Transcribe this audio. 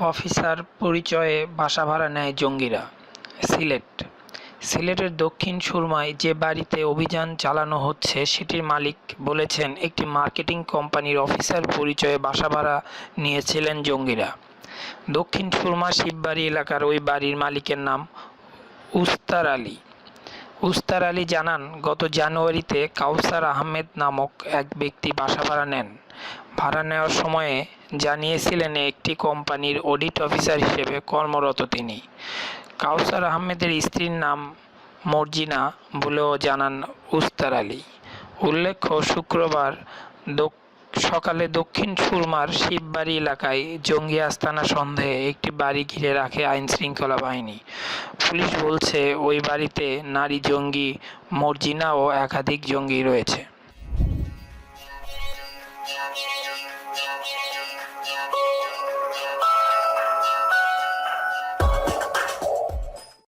Officer পরিচয়ে বাসা ভাড়া নেয় জঙ্গিরা। সিলেট। সিলেটের দক্ষিণ সুরমায় যে বাড়িতে অভিযান চালানো হচ্ছে, সেটির মালিক বলেছেন, একটি মার্কেটিং কোম্পানির অফিসার পরিচয়ে বাসা ভাড়া নিয়েছিলেন জঙ্গিরা। দক্ষিণ সুরমা শিববাড়ি এলাকার ওই বাড়ির মালিকের নাম উস্তার আলী। উস্তার আলী জানান, গত জানুয়ারিতে কাউসার আহমেদ নামক এক ব্যক্তি বাসা ভাড়া নেন। ভাড়া নেওয়ার সময়ে জানিয়েছিলেন, একটি কোম্পানির অডিট অফিসার হিসেবে কর্মরত তিনি। কাউসার আহমেদের স্ত্রীর নাম মর্জিনা বলেও জানান উস্তার আলী। উল্লেখ্য, শুক্রবার সকালে দক্ষিণ সুরমার শিববাড়ি এলাকায় জঙ্গি আস্তানা সন্দেহে একটি বাড়ি ঘিরে রাখে আইনশৃঙ্খলা বাহিনী। পুলিশ বলছে ওই বাড়িতে নারী জঙ্গি মর্জিনা ও একাধিক জঙ্গি রয়েছে।